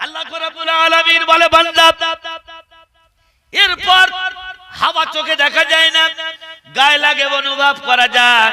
আল্লাহ এরপর হাওয়া চোখে দেখা যায় না গায়ে লাগে অনুভব করা যায়।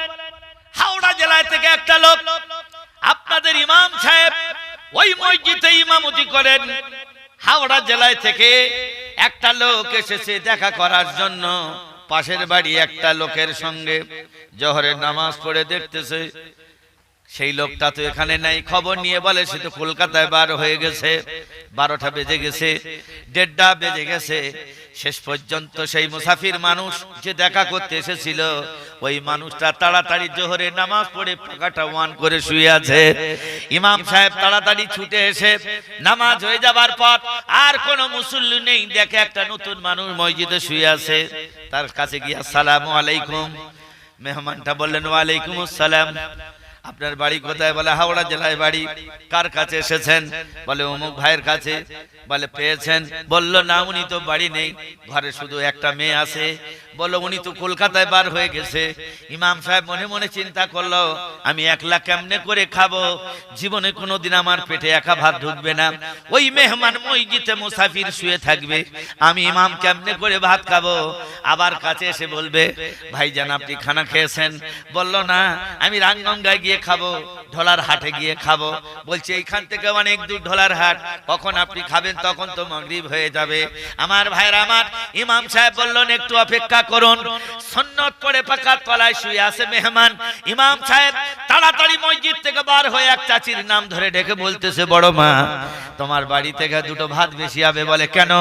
হাওড়া জেলায় থেকে একটা লোক, আপনাদের ইমাম সাহেব ওই মসজিদে ইমামতি করেন। হাওড়া জেলায় থেকে একটা লোক এসেছে দেখা করার জন্য। পাশের বাড়ি একটা লোকের সঙ্গে। জহরের নামাজ পড়ে দেখতেছে। সেই লোকটা তো এখানে নাই, খবর নিয়ে বলে সে তো কলকাতায় বার হয়ে গেছে, বারোটা বেজে গেছে, দেড়টা বেজে গেছে। শেষ পর্যন্ত সেই মুসাফির মানুষ যে দেখা করতে এসেছিল, ওই মানুষটা তাড়াতাড়ি জোহরে নামাজ পড়ে পাকাটা ওয়ান করে শুয়ে আছে। ইমাম সাহেব তাড়াতাড়ি ছুটে এসে নামাজ হয়ে যাবার পর আর কোনো মুসল্লি নেই, দেখে একটা নতুন মানুষ মসজিদে শুয়ে আছে। তার কাছে গিয়ে, আসসালামু আলাইকুম। মেহমানটা বললেন, ওয়ালাইকুম আসসালাম। আপনার বাড়ি কোথায়? বলে, হাওড়া জেলায় বাড়ি। কার কাছে এসেছেন? বলে, অমুক ভাইয়ের কাছে। বলে, পেয়েছেন। বলল, না, উনি তো বাড়ি নেই। ঘরে শুধু একটা মেয়ে আছে। বলল, উনি তো কলকাতায় বার হয়ে গেছে। ইমাম সাহেব মনে মনে চিন্তা করল, আমি একলা কেমনে করে খাব? জীবনে কোনোদিন আমার পেটে একা ভাত ঢুকবে না। ওই মেহমান মসজিদে মুসাফির শুয়ে থাকবে। আমি ইমাম কেমনে করে ভাত খাব? আবার কাছে এসে বলবে, ভাইজান, আপনি খানা খেয়েছেন। বলল, না, আমি রাঙ্গঙ্গায় গিয়ে খাব, ঢোলার হাটে গিয়ে খাব। বলছে, এইখান থেকে অনেক দূর ঢোলার হাট। কখন আপনি খাবেন তখন তো মগরিব হয়ে যাবে। আমার ভাইরা আমার ইমাম সাহেব বললেন, একটু অপেক্ষা করুন। সন্ন্যত পড়ে পাকার তলায় শুয়ে আছে মেহমান। ইমাম সাহেব তাড়াতাড়ি মসজিদ থেকে বার হয়ে এক চাচির নাম ধরে ডেকে বলতেছে, বড় মা, তোমার বাড়ি থেকে দুটো ভাত বেশি হবে। বলে, কেন?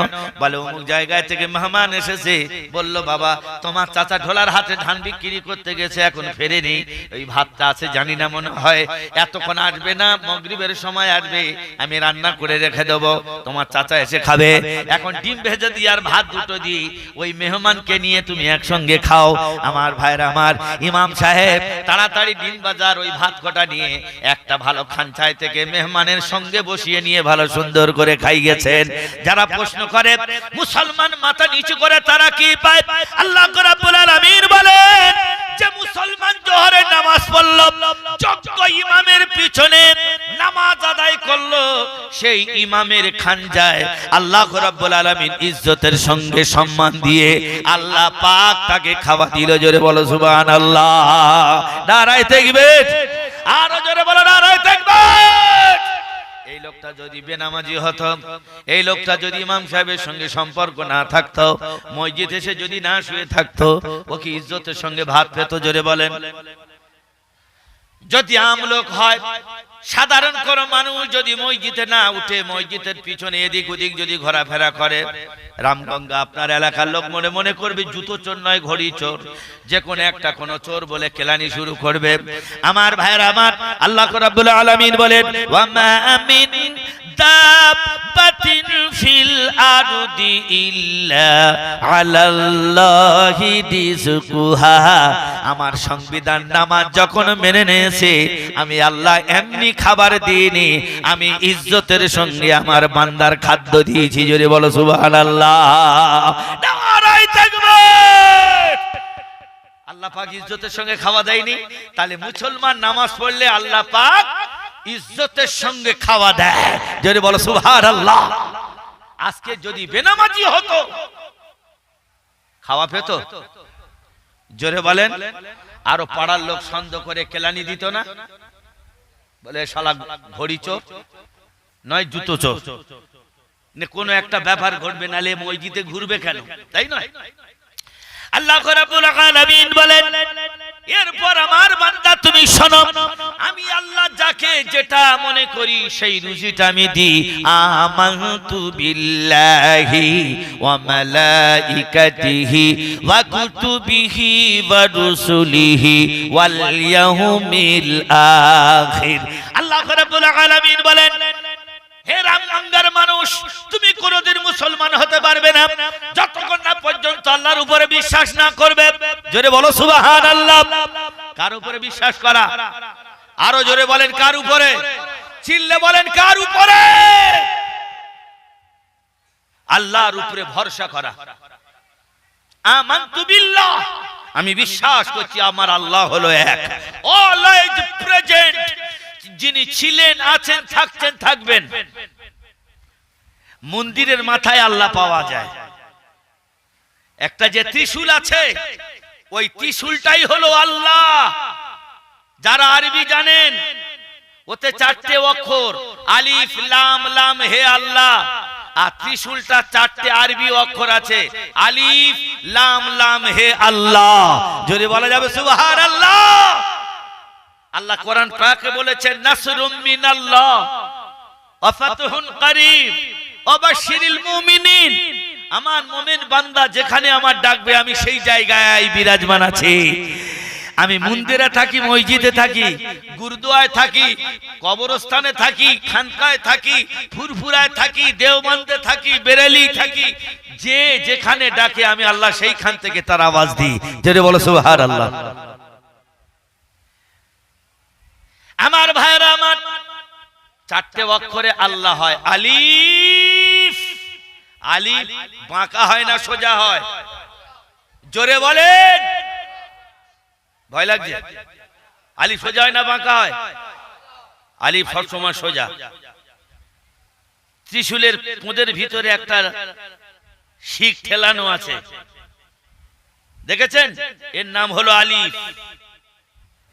বলে, অমুক জায়গায় থেকে মেহমান এসেছে। বলল, বাবা, তোমার চাচা ঢোলার হাতে ধান বিক্রি করতে গেছে, এখন ফেরেনি। ওই ভাতটা আছে জানি না মনে হয়, এতক্ষণ আসবে না, মগরিবের সময় আসবে, আমি রান্না করে রেখে দেবো। তোমার চাচা এসে খাবে। এখন ডিম ভেজে দিই আর ভাত দুটো দিই। ওই মেহমানকে নিয়ে তুমি একসঙ্গে খাও। আমার ভাইরা আমার ইমাম সাহেব, তাড়াতাড়ি ডিম বাজার ওই ভাত কটা নিয়ে একটা ভালো খানচাই থেকে মেহমানের সঙ্গে বসিয়ে নিয়ে ভালো সুন্দর করে খাই গেছেন যারা প্রশ্ন করে, মুসলমান মাথা নিচু করে তারা কি পায়? আল্লাহ রাব্বুল আলামিন বলেন, যে মুসলমান জোহরের নামাজ পড়ল সঙ্গে বেনামাজি হতো, এই লোকটা যদি ইমাম সাহেবের সঙ্গে সম্পর্ক না থাকতো, মসজিদ এসে যদি না শুয়ে থাকতো, ও কি ইজ্জতের সঙ্গে ভাত পেত? জোরে বলেন। যদি আমলোক হয় সাধারণ কোন মানুষ যদি মসজিদে না উঠে, মসজিদের পিছনে এদিক ওদিক যদি ঘোরাফেরা করে, রামগঙ্গা আপনার এলাকার লোক মনে মনে করবে, জুতো চোর নয়, ঘড়ি চোর। যে কোনো একটা কোন চোর বলে কেলানি শুরু করবে। আমার ভাইয়ের, আমার আল্লাহ রাব্বুল আলামিন বলেন আমিন আমার সংবিধান নামাজ যখন মেনে নিয়েছে, আমি আল্লাহ এমনি খাবার দিইনি। আমি ইজ্জতের সঙ্গে আমার বান্দার খাদ্য দিয়েছি বলো আল্লাহ পাক ইজ্জতের সঙ্গে খাওয়া দেয়নি। তাহলে মুসলমান নামাজ পড়লে আল্লাহ পাক ইজ্জতের সঙ্গে খাওয়া দেয়। যদি বলো সুভার আল্লাহ আজকে যদি বেনামাজি হতো, খাওয়া পেত? জোরে বলেন। আরও পাড়ার লোক সন্দেহ করে কেলানি দিত না? বলে, শালা ঘড়ি চোর, নয় জুতো চোর। কোনো একটা ব্যাপার ঘটবে, নালে মসজিদে ঘুরবে কেন? তাই নয়? আল্লাহ রাব্বুল আলামিন বলেন এরপর আমার বান্দা, তুমি শোনো, আমি আল্লাহ যাকে যেটা মনে করি সেই রুজিটা আমি দিই। আমানতু বিল্লাহি ওয়া মালাইকাতিহি ওয়া কুতুবিহি ওয়া রুসুলিহি ওয়াল ইয়াউমিল আখির। আল্লাহ রাব্বুল আলামিন বলেন মানুষ, তুমি কোন মুসলমান হতে পারবে না। আল্লাহর উপরে করবে উপরে চিল্লে বলেন, কার উপরে? আল্লাহর উপরে ভরসা করা। আমানতু বিল্লাহ। আমি বিশ্বাস করছি, আমার আল্লাহ হলো এক। অলওয়েজ প্রেজেন্ট যিনি ছিলেন, আছেন, থাকছেন, থাকবেন। মন্দিরের মাথায় আল্লাহ পাওয়া যায়। একটা যে ত্রিশূল আছে, ওই ত্রিশূলটাই হলো আল্লাহ। যারা আরবি জানেন, ওতে চারটে অক্ষর, আলিফ, লাম লাম, হে আল্লাহ। আর ত্রিশূলটা চারটে আরবি অক্ষর আছে, আলিফ, লাম লাম, হে আল্লাহ। যদি বলা যাবে সুবহান আল্লাহ আল্লাহ কোরআন পাকে বলেছেন, নাসরুম মিনাল্লাহ ওয়া ফাতহুন করিব ওয়া মুমিনিন। আমার মুমিন বান্দা যেখানে আমার ডাকবে, আমি সেই জায়গায় বিরাজমান আছি। আমি মন্দিরে থাকি, মসজিদে থাকি গুরুদুয়ায় থাকি, কবরস্থানে থাকি, খানকায় থাকি, ফুরফুরায় থাকি, দেওবন্দে থাকি, বেরেলি থাকি, যে যেখানে ডাকে, আমি আল্লাহ সেইখান থেকে তার আওয়াজ দিই। যেটা বলো সুবহান আল্লাহ আমার ভাইরা আমার, চারটে অক্ষরে আল্লাহ হয়। আলিফ আলিফ, বাঁকা হয় না, সোজা হয়। জোরে বলেন। ভয় লাগছে? আলিফ সোজা হয় না, বাঁকা হয়? আলিফ সবসময় সোজা। ত্রিশূলের পোঁদের ভিতরে একটা শিখ ঠেলানো আছে। দেখেছেন? এর নাম হলো আলিফ।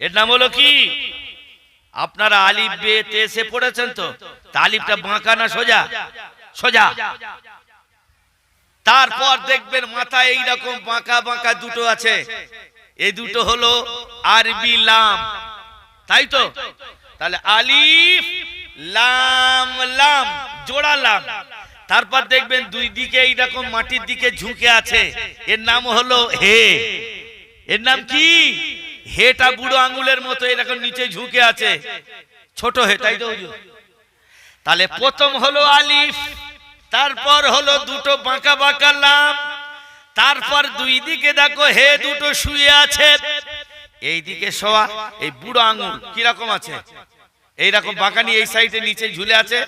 এর নাম হলো কি? আপনারা আলিফ বে তে পড়েছেন তো? আলিফটা বাঁকা না সোজা? সোজা। তারপর দেখবেন মাথায় এইরকম বাঁকা বাঁকা দুটো আছে। এই দুটো হলো আরবি লাম। তাই তো? তাহলে আলিফ, লাম লাম, জোড়া লাম। তারপর দেখবেন দুই দিকে এইরকম মাটির দিকে ঝুঁকে আছে। এর নাম হলো হে। এর নাম কি? হেটা বুড়ো আঙুলের মতো এরকম নিচে ঝুঁকে আছে। ছোট হেটাই তো? তাহলে প্রথম হলো আলিফ তারপর হলো দুটো বাঁকা বাঁকা লাম তারপর দুই দিকে দেখো হে দুটো শুয়ে আছে। এই দিকে শোয়া এই বুড়ো আঙুল কীরকম আছে? এইরকম বাঁকানি এই সাইডে নিচে ঝুলে আছে।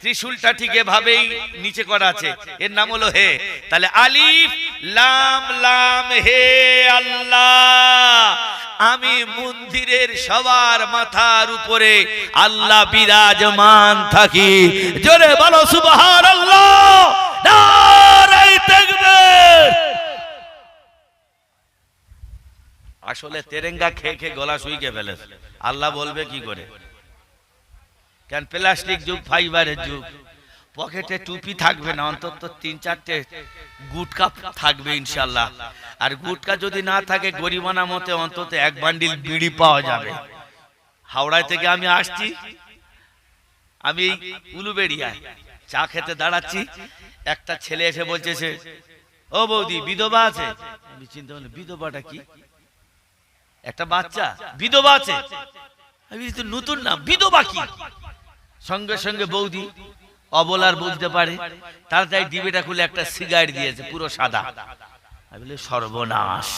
ত্রিশূলটা ঠিক এভাবেই নিচে করা আছে। এর নাম হলো হে। তাহলে আলিফ লাম লাম হে আল্লাহ। আমি মন্দিরের সবার মাথার উপরে আল্লাহ বিরাজমান থাকি। জোরে বলো সুবহান আল্লাহ আসলে তেরেঙ্গা খেয়ে খেয়ে গলা শুইকে ফেলেছে। আল্লাহ বলবে কি করে? কেন প্লাস্টিক যুগ, ফাইবারের যুগ? পকেটে টুপি থাকবে না, অন্তত তিন চারটে গুটকা থাকবে ইনশাল্লাহ আর গুটকা যদি না থাকে গরিবানা মতে অন্তত এক বান্ডিল বিড়ি পাওয়া যাবে। হাওড়ায় থেকে আমি আসছি। আমি উলুবেড়িয়ায় চা খেতে দাঁড়াচ্ছি। একটা ছেলে এসে বলছে সে, ও বৌদি, বিধবা আছে? আমি চিন্তা করলাম, বিধবাটা কি? একটা বাচ্চা, বিধবা আছে? আমি নতুন না, বিধবা কি? সঙ্গে সঙ্গে বৌদি অবলার বুঝতে পারে, তাড়াতাড়ি ডিবেটা খুলে একটা সিগারেট দিয়েছে পুরো সাদা। সর্বনাশ।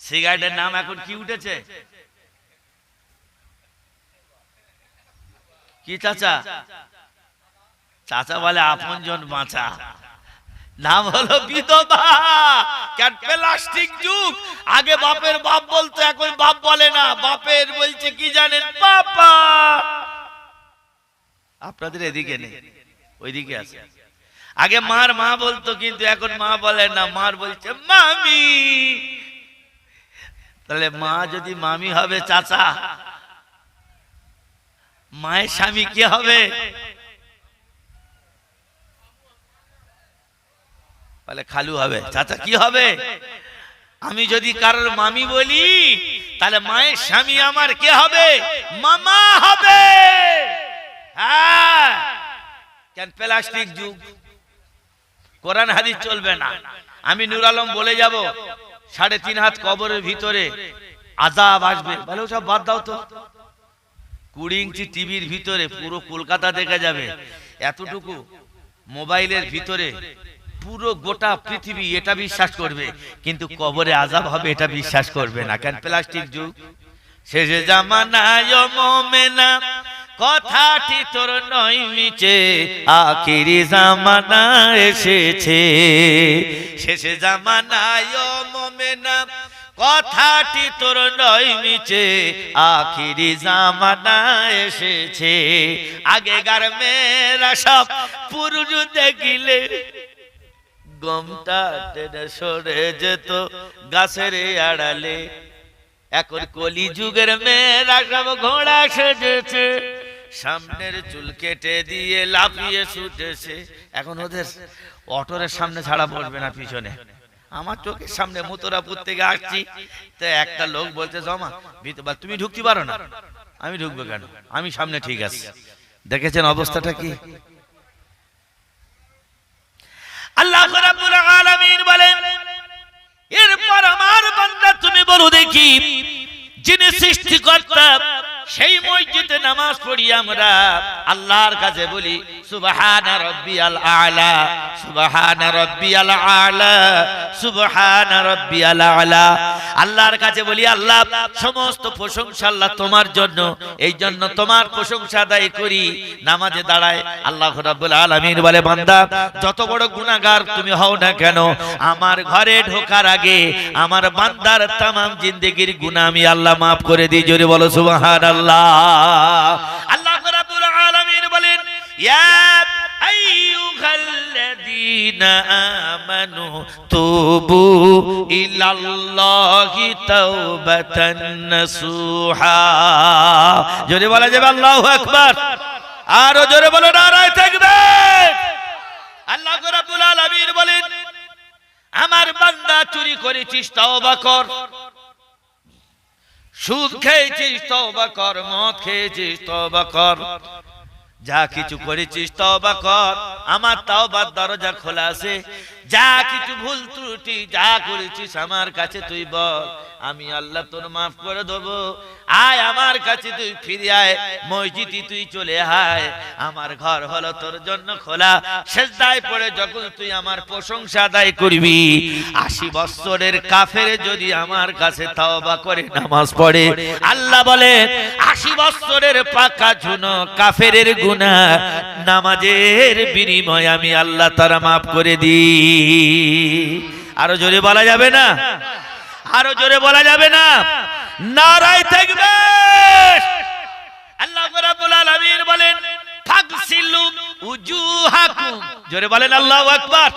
সিগারেটের নাম এখন কি উঠেছে? কি চাচা? চাচা বলে আপনজন বাঁচা। নাম হলো বিধবা। প্লাস্টিক যুগ? আগে বাপের বাপ বলতো, এখন বাপ বলে না। বাপের বলছে কি জানেন? বাবা আপনাদের এদিকে নেই ওইদিকে আছে। আগে মার মা বলতো কিন্তু এখন মা বলে না মার বলছে মামি! তাহলে মা যদি মামি হবে চাচা মায়ের স্বামী কি হবে? বলে খালু হবে চাচা কি হবে? আমি যদি কারোর মামি বলি তাহলে মায়ের স্বামী আমার কে হবে? মামা হবে! হ্যাঁ কেন প্লাস্টিক যুগ? কোরআন হাদিস চলবে না। আমি নুর আলম বলে যাব, সাড়ে তিন হাত কবরের ভিতরে আজাব আসবে। বলে সব বাদ দাও তো। কুড়ি ইঞ্চি টিভির ভিতরে পুরো কলকাতা দেখা যাবে। এতটুকু মোবাইলের ভিতরে পুরো গোটা পৃথিবী এটা বিশ্বাস করবে। কিন্তু কবরে আজাব হবে এটা বিশ্বাস করবে না। কেন প্লাস্টিক যুগ? শেষে জামানায় মোমেনা কথাটি তোর নয় মিছে, আখিরি জামানা এসেছে। শেষে জামানায় মোমেনা, কথাটি তোর নয় মিছে, আখিরি জামানা এসেছে। আগেকার মেয়েরা সব পুরুষ দেখিলে, গমটা টেনে সরে যেত গাছের আড়ালে। এখন কলি যুগের মেয়েরা সব ঘোড়া সেজেছে। সামনের চুল কেটে দিয়ে লাফিয়ে ছুটেছে। এখন ওদের অটোরের সামনে ছাড়া পড়বে না পিছনে। আমার চোখের সামনে মুতরাপুর থেকে আসছি। তো একটা লোক বলছে, জমা তুমি ঢুকতে পারো না। আমি ঢুকবো কেন? আমি সামনে ঠিক আছি। দেখেছেন অবস্থাটা কি? আল্লাহ রাব্বুল আলামিন বলেন, এরপর আমার বান্দা, তুমি বলো দেখি, যিনি সৃষ্টিকর্তা সেই মসজিদে নামাজ পড়ি আমরা। আল্লাহর কাছে বলি রাব্বিয়াল আলা রাব্বিয়াল আলা রাব্বিয়াল আলা। আল্লাহর কাছে বলি, আল্লাহ, সমস্ত প্রশংসা আল্লাহ তোমার জন্য, এই জন্য তোমার প্রশংসা আদায় করি। নামাজে দাঁড়ায় আল্লাহ রাব্বুল আলামিন বলে, বান্দা, যত বড় গুনাহগার তুমি হও না কেন, আমার ঘরে ঢোকার আগে আমার বান্দার তামাম জিন্দেগির গুনাহ আমি আল্লাহ মাফ করে দিই। জোরে বলো, সুবহানাল্লাহ। আল্লাহ। আলামিন বলেন জোরে বলা যাবে আল্লাহু আকবার। আরও জোরে বলো, নারায় থাকবে। আল্লাহ বলেন, আমার বান্দা চুরি করেছিস, তওবা কর। সুদ খেয়েছিস তবা কর, মদ খেয়েছিস তবা কর। যা কিছু করেছিস তবা কর। আমার তাও বা দরজা খোলা আছে। যা কিছু ভুল ত্রুটি যা করেছিস আমার কাছে তুই বল, আমি আল্লাহ তোর মাফ করে দেব। আয় আমার কাছে তুই ফিরে আয়, মসজিদে তুই চলে আয়। আমার ঘর হলো তোর জন্য খোলা, সেজদায় পড়ে যখন তুই আমার প্রশংসা আদায় করবি। আশি বৎসরের কাফের যদি আমার কাছে তওবা করে নামাজ পড়ে, আল্লাহ বলে, আশি বৎসরের পাকা ঝুনো কাফেরের গুনাহ, নামাজের বিনিময় আমি আল্লাহ তারা মাফ করে দিই। আরও জোরে বলা যাবে না? আরও জোরে বলা যাবে না? নারায় থাকবে। আল্লাহ বলেন জোরে বলেন, আল্লাহ আকবার।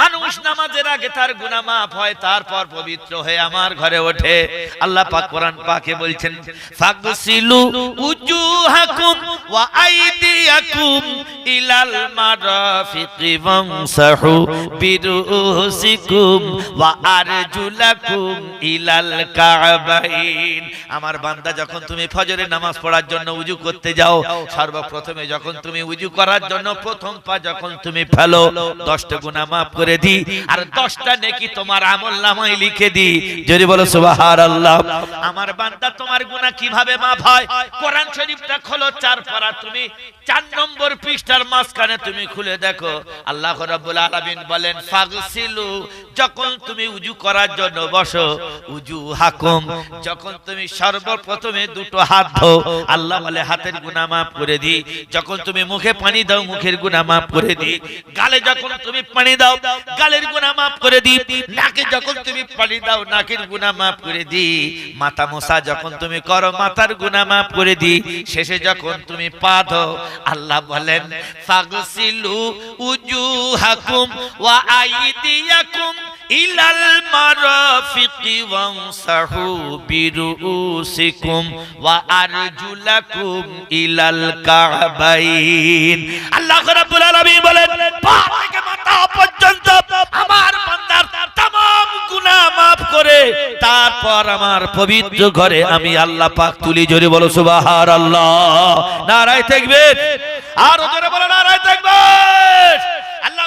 মানুষ নামাজের আগে তার গুনাহ মাফ হয়, তারপর পবিত্র হয়ে আমার ঘরে ওঠে। আল্লাহ পাক কোরআন পাকে বলছেন, ফাগসিলু উজুহাকুম ওয়া আইদিয়াকুম ইলাল মারাফিকি ওয়ামসাহু বিরুসিকুম ওয়া আরজুলাকুম ইলাল কাবাইন। আমার বান্দা, যখন তুমি ফজরের নামাজ পড়ার জন্য উজু করতে যাও, সর্বপ্রথমে যখন তুমি উজু করার জন্য প্রথম পা যখন তুমি ফেলো, দশটা গুনাহ মাফ করে দি। আর দশটা নেকি তোমার আমল নামায় লিখে দি। যদি বলো, সুবহানাল্লাহ। আমার বান্দা, তোমার গুনাহ কীভাবে মাফ হয়? কোরআন শরীফটা খোলো চার পারা। তুমি চার নম্বর পৃষ্ঠার মাঝখানে তুমি খুলে দেখো। আল্লাহ রাব্বুল আলামিন বলেন, ফাগসিলু, যখন তুমি উজু করার জন্য বসো উজু হাকুম যখন তুমি সর্বপ্রথমে দুটো হাত ধো, আল্লাহ বলে, হাতের গুনাহ মাফ করে দি। যখন তুমি মুখে পানি দাও, মুখের গুনাহ মাফ করে দি। গালে যখন তুমি পানি দাও গালের গুনাহ মাফ করে দি। নাকে যখন তুমি পানি দাও, নাকের গুনাহ মাফ করে দি। মাথা মোসা যখন তুমি করো, মাথার গুনাহ মাফ করে দি। শেষে যখন তুমি পা ধো, আল্লাহ বলেন, ফাগসিলু উজুহাকুম ওয়া আইদিয়াকুম ইলাল মারাফিকি ওয়ামসাহু বিরুসিকুম ওয়া আরজুলাকুম ইলাল কাবাইন। আল্লাহ রাব্বুল আলামিন বলেন পা থেকে করে, তারপর আমার পবিত্র ঘরে আমি আল্লাহ পাক তুলি। জোরে বলো, সুবহানাল্লাহ। নারায়ে তাকবীর। আর জোরে বলো, নারায়ে আল্লাহ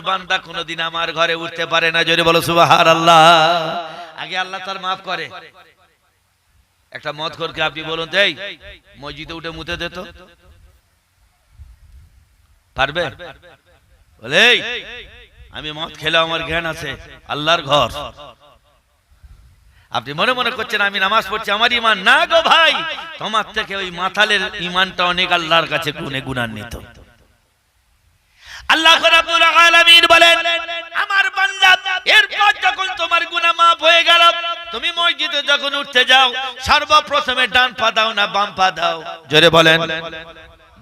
বান্দা কোনোদিন আমার ঘরে উঠতে পারে না। আল্লাহ তার মাফ করে। একটা মদ খোরকে আপনি বলুন, এই, মসজিদে উঠে মুতে দে তো। পারবে? বলে আমি মদ খেলে আমার জ্ঞান আছে, আল্লাহর ঘর। আপনি মনে মনে করছেন আমি নামাজ পড়ছি, আমার ইমান না গো ভাই, তোমার থেকে ওই মাথালের ইমানটা অনেক আল্লাহর কাছে গুনে গুণান্বিত। আল্লাহ রাব্বুল আলামিন বলেন, আমার বান্দা, এরপর যখন তোমার গুনাহ maaf হয়ে গেল, তুমি মসজিদে যখন উঠতে যাও, সর্বপ্রথমে ডান পা দাও না বাম পা দাও? জোরে বলেন।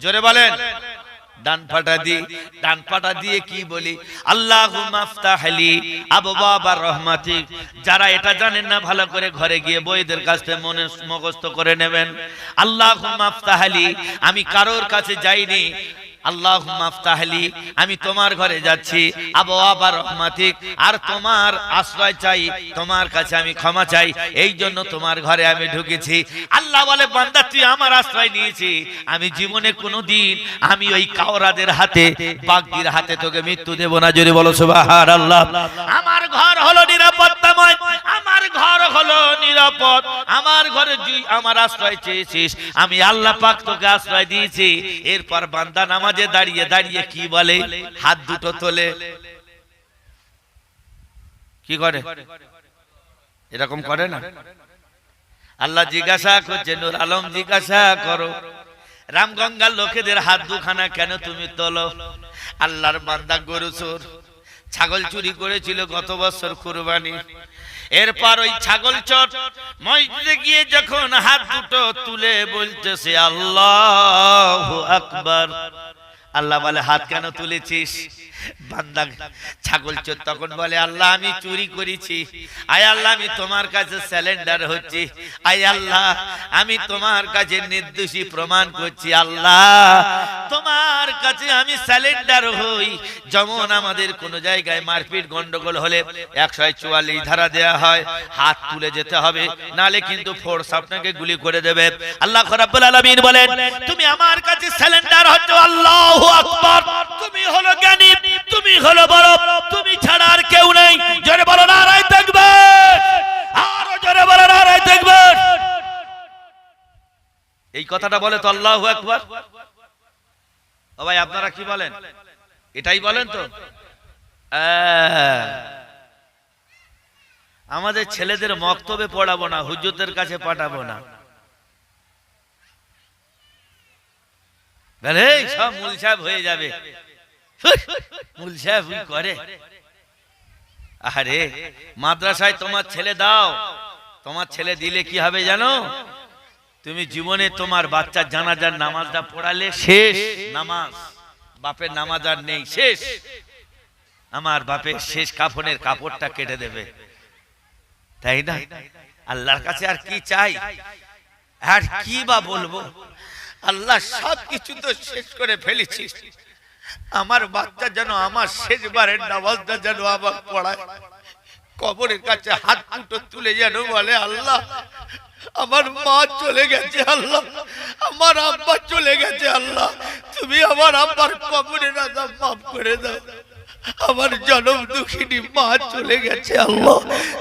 জোরে বলেন। ডান পাটা দিয়ে ডান পাটা দিয়ে কি বলি? আল্লাহ রহমাতি যারা এটা জানেন না, ভালো করে ঘরে গিয়ে বইদের কাছ থেকে মনে মুখস্থ করে নেবেন। আল্লাহ আমি কারোর কাছে যাইনি আল্লাহ মাফতাহলি আমি তোমার ঘরে যাচ্ছি। আবু আবার রহমাতিক, আর তোমার আশ্রয় চাই, তোমার কাছে আমি ক্ষমা চাই, এই জন্য তোমার ঘরে আমি ঢুকেছি। আল্লাহ বলে, বান্দা, তুই আমার আশ্রয় নিয়েছি। আমি জীবনে কোনোদিন আমি ওই কাওরাদের হাতে, বাগদির হাতে তোকে মৃত্যু দেব না। যদি বলো সুবাহার আল্লাহ আমার ঘর হলো আমার ঘর হলো নিরাপদ। আমার ঘরে তুই আমার আশ্রয় চেয়েছিস, আমি আল্লাহ পাক তোকে আশ্রয় দিয়েছি। এরপর বান্দা নামাজে দাঁড়িয়ে দাঁড়িয়ে কি বলে? হাত দুটো তোলে। কি করে? এরকম করে না? আল্লাহ জিজ্ঞাসা করছে, নূর আলম, জিজ্ঞাসা করো। রামগঙ্গার লোকেদের হাত দুখানা কেন তুমি তোলো? আল্লাহর বান্দা গরু চোর। ছাগল চুরি করেছিল গত বছর কুরবানি। এরপর ওই ছাগল চট মসজিদে গিয়ে যখন হাত দুটো তুলে বলতেছে আল্লাহ আকবার। আল্লাহ বলে, হাত কেন তুলেছিস? বান্দা ছাগল চোর তখন বলে, আল্লাহ, আমি চুরি করেছি। আয় আল্লাহ, আমি তোমার কাছে স্যালেন্ডার হচ্ছি। আয় আল্লাহ, আমি তোমার কাছে নির্দোষী প্রমাণ করছি। আল্লাহ, তোমার কাছে আমি স্যালেন্ডার হই। যেমন আমাদের কোন জায়গায় মারপিট গন্ডগোল হলে একশো চুয়াল্লিশ ধারা দেয়া হয়। হাত তুলে যেতে হবে, নালে কিন্তু ফোর্স আপনাকে গুলি করে দেবে। আল্লাহ রাব্বুল আলামিন বলেন, তুমি আমার কাছে স্যালেন্ডার হচ্ছ, আল্লাহু তুমি হলো জ্ঞানী, তুমি হলো বড়, তুমি ছাড়া আর কেউ নেই। জোরে বলো, নারায় দেখবে আরও জোরে বলো দেখবে এই কথাটা বলে তো আল্লাহু আকবার। ও ভাই, আপনারা কি বলেন? এটাই বলেন তো। আমাদের ছেলেদের মক্তবে পড়াবো না, হুজুরদের কাছে পাঠাবো না। বলে, "এই, সব মূল সাহেব হয়ে যাবে। মূল সাহেব করে। আরে মাদ্রাসায় তোমার ছেলে দাও। তোমার ছেলে দিলে কি হবে জানো? তুমি জীবনে তোমার বাচ্চার জানাজার নামাজটা পড়ালে শেষ নামাজ। বাপের নামাজ আর নেই শেষ। আমার বাপের শেষ কাফনের কাপড়টা কেটে দেবে। তাই না? আল্লাহর কাছে আর কি চাই? আর কি বা বলব? আল্লাহ সব কিছু তো শেষ করে ফেলেছি। আমার বাচ্চা যেন আমার শেষবারের নামাজটা যেন আমার পড়ায়। কবরের কাছে হাত দুটো তুলে যেন বলে, আল্লাহ, আমার মা চলে গেছে, আল্লাহ, আমার আব্বা চলে গেছে, আল্লাহ, তুমি আমার আব্বার কবরের আজাব মাফ করে দাও। আমার জনম দুঃখিনী মা চলে গেছে, আল্লাহ,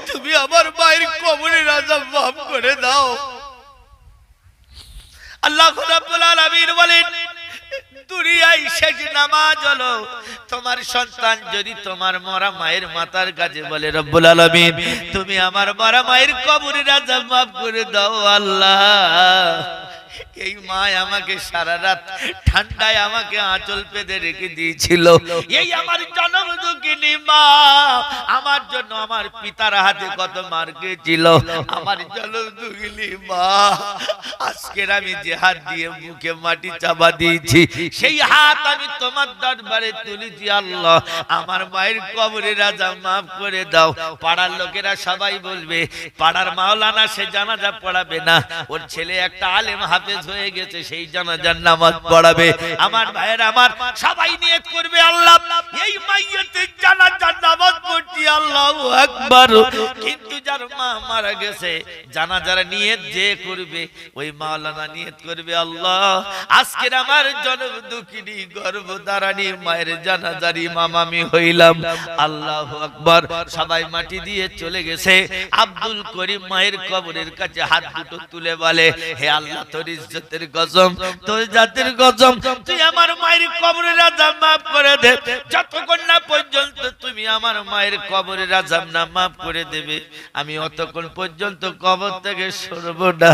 তুমি আমার মায়ের কবরের আজাব মাফ করে দাও। আল্লাহ রাব্বুল আলামিন বলেন, দুনিয়ায় শেষ নামাজ হলো তোমার সন্তান যদি তোমার মরা মায়ের মাতার কাছে বলে, রব্বুল আলামিন, তুমি আমার মরা মায়ের কবরের আযাব মাফ করে দাও আল্লাহ। এই মা আমাকে সারা রাত ঠান্ডায় আমাকে আঁচল পেতে রেখে দিয়েছিল। এই আমার জনম দুঃখিনী মা, আমার জন্য আমার পিতার হাতে কত মার খেয়েছিল। আমার জনম দুঃখিনী মা, আজকের আমি যে হাত দিয়ে মুখে মাটি চাপা দিয়েছি, সেই হাত আমি তোমার দরবারে তুলেছি আল্লাহ। আমার মায়ের কবরে রাজা মাফ করে দাও। পাড়ার লোকেরা সবাই বলবে, পাড়ার মাওলানা সে জানাজা পড়াবে না। ওর ছেলে একটা আলেম হাফেজ হাফেজ হয়ে গেছে, সেই জানাজার নামাজ পড়াবে। আমার ভাইয়ের, আমার সবাই নিয়ত করবে, আল্লাহ। এই মাইয়াতের জানাজার নামাজ পড়ছি, আল্লাহু আকবার। কিন্তু যার মা মারা গেছে, জানাজার নিয়ত যে করবে, ওই মাওলানা নিয়ত করবে, আল্লাহ। আজকের আমার জনম দুঃখিনী গর্ভধারানী মায়ের জানাজার ইমাম আমি হইলাম। আল্লাহ আকবার। সবাই মাটি দিয়ে চলে গেছে। আব্দুল করিম মায়ের কবরের কাছে হাত দুটো তুলে বলে, হে আল্লাহ তোর ইজ্জতের গজম তোর জাতির গজম তুই মাফ করে দে। যতক্ষণ না পর্যন্ত তুমি আমার মায়ের না মাফ করে দেবে, আমি অতক্ষণ পর্যন্ত কবর থেকে সরব না।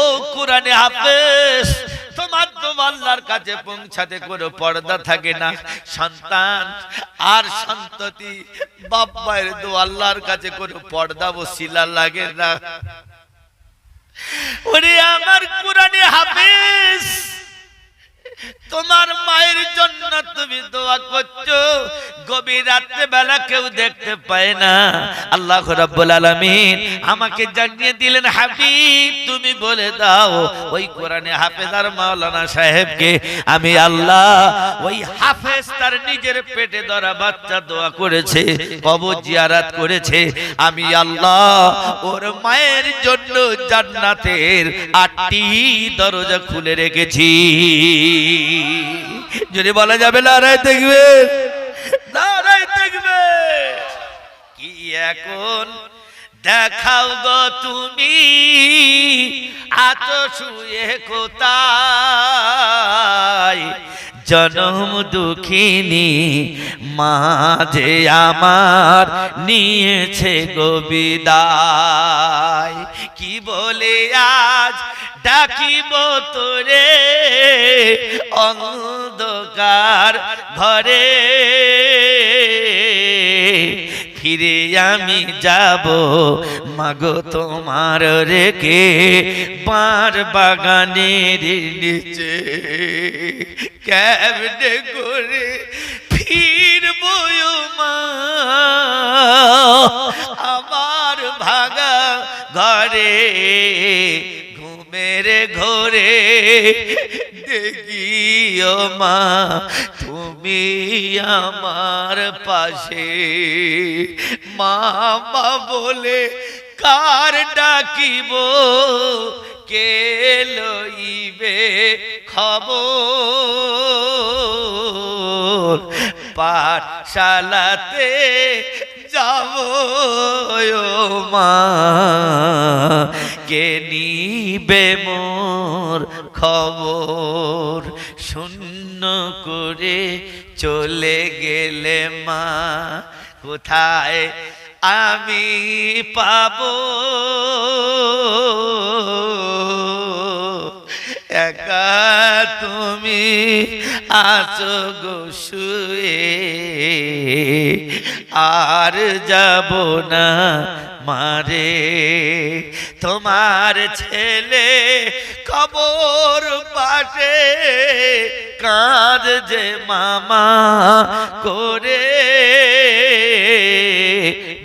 ও কোরআনে হাফেজ, তোমার তো আল্লাহর কাছে পৌঁছাতে কোনো পর্দা থাকে না। সন্তান আর সন্ততি, বাপ মায়ের তো আল্লাহর কাছে কোনো পর্দা বসিলা লাগে না। ওরে আমার কোরআনে হাফেজ। তোমার মায়ের জন্য তুমি দোয়া করছ। গভীর রাত্রে বেলা কেউ দেখতে পায় না। আল্লাহ রাব্বুল আলামিন আমাকে জানিয়ে দিলেন, হাবিব, তুমি বলে দাও, ওই কোরআনে হাফেজার মাওলানা সাহেবকে আমি আল্লাহ ওই হাফেজ তার নিজের পেটে ধরা বাচ্চা দোয়া করেছে, কবর জিয়ারাত করেছে। আমি আল্লাহ ওর মায়ের জন্য জান্নাতের আটটি দরজা খুলে রেখেছি। যদি বলা যাবে লড়াই দেখবে লড়াই দেখবে। কি এখন? দেখাও গো তুমি আত শুয়ে কোথায়? জনম দুঃখিনী মাঝে আমার নিয়েছে গোবিদায় কি বলে আজ ডাকিব তোরে? অন্ধকার ঘরে। ফিরে আমি যাব মাগো তোমার রেখে পার বাগানের নিচে ক্যাবনে করে ফিরবো মা? আমার ভাগা ঘরে, ঘুমের ঘরে দেখিও মা, তুমি আমার পাশে। মামা বলে কার ডাকিব? কে লইবে খবর? পাঠশালাতে যাব মা। কে নিবে মোর খবর? শূন্য করে চলে গেলে মা। কোথায় আমি পাব। একা তুমি আছো গো শুয়ে। আর যাব না মারে। তোমার ছেলে খবর পাশে কাঁদ যে মামা করে।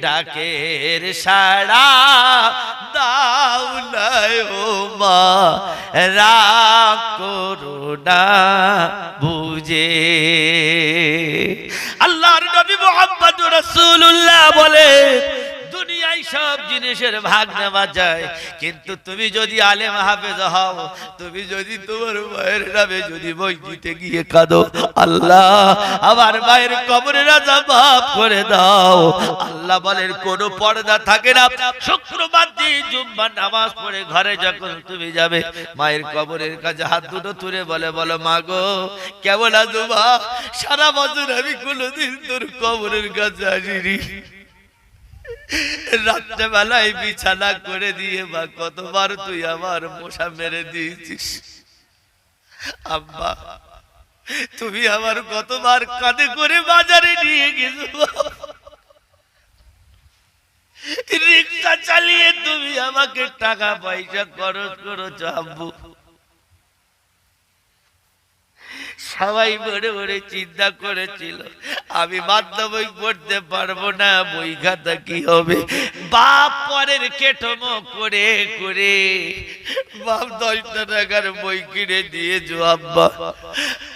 ডাকের সাড়া ও মা, রাগ করোনা বুঝে। আল্লাহর নবী মোহাম্মদ রাসূলুল্লাহ বলে সব জিনিসের ভাগ নেওয়া যায়। কিন্তু তুমি যদি আলেম হাফেজ হও, তুমি যদি তোমার মায়ের নামে যদি মসজিদে গিয়ে কাঁদো, আল্লাহ আমার মায়ের কবরের রাজা মাফ করে দাও। আল্লাহ বলেন, কোনো পর্দা থাকে না। শুক্রবার দিন জুম্মা নামাজ পড়ে ঘরে যখন তুমি যাবে, মায়ের কবরের কাছে হাত দুটো তুলে বলে, বলো মাগো কেমন আছো মা? সারা বছর আমি কোনোদিন তোর কবরের কাছে আসিনি। রাত্রেবেলায় বিছানা করে দিয়ে বা কতবার তুই আমার মশা মেরে দিয়েছিস? আব্বা, তুমি আমার কতবার কাঁধে করে বাজারে নিয়ে গেছো? রিক্সা চালিয়ে তুমি আমাকে টাকা পয়সা খরচ করেছ, আব্বু। সবাই বড়ে বড়ে চিন্তা করেছিল, আমি মাধ্যমিক পড়তে পারব না, বই খাতা কি হবে? বাপ পরের কেটমো করে করে বাপ দশটা টাকার বই কিনে দিয়েছ আব্বা।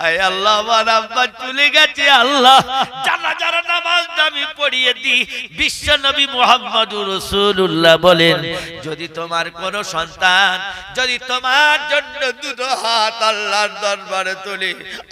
আয় আল্লাহ, আমার আব্বা চলে গেছে, আল্লাহ। যারা যারা নামাজটা আমি পড়িয়ে দিই। বিশ্ব নবী মোহাম্মদ রসুল্লাহ বলেন, যদি তোমার কোনো সন্তান, যদি তোমার জন্য দুটো হাত আল্লাহর দরবারে তোলে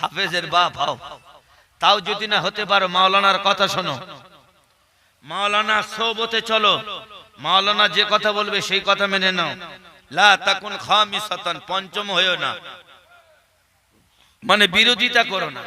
হাফেজের বাপ হও। তাও যদি না হতে পারো, মাওলানার কথা শোনো। মাওলানা সোবতে চলো। মাওলানা যে কথা বলবে সেই কথা মেনে নাও। লা তাকুন খামিসাতান, পঞ্চম হয়েও না। মানে বিরোধিতা করো না।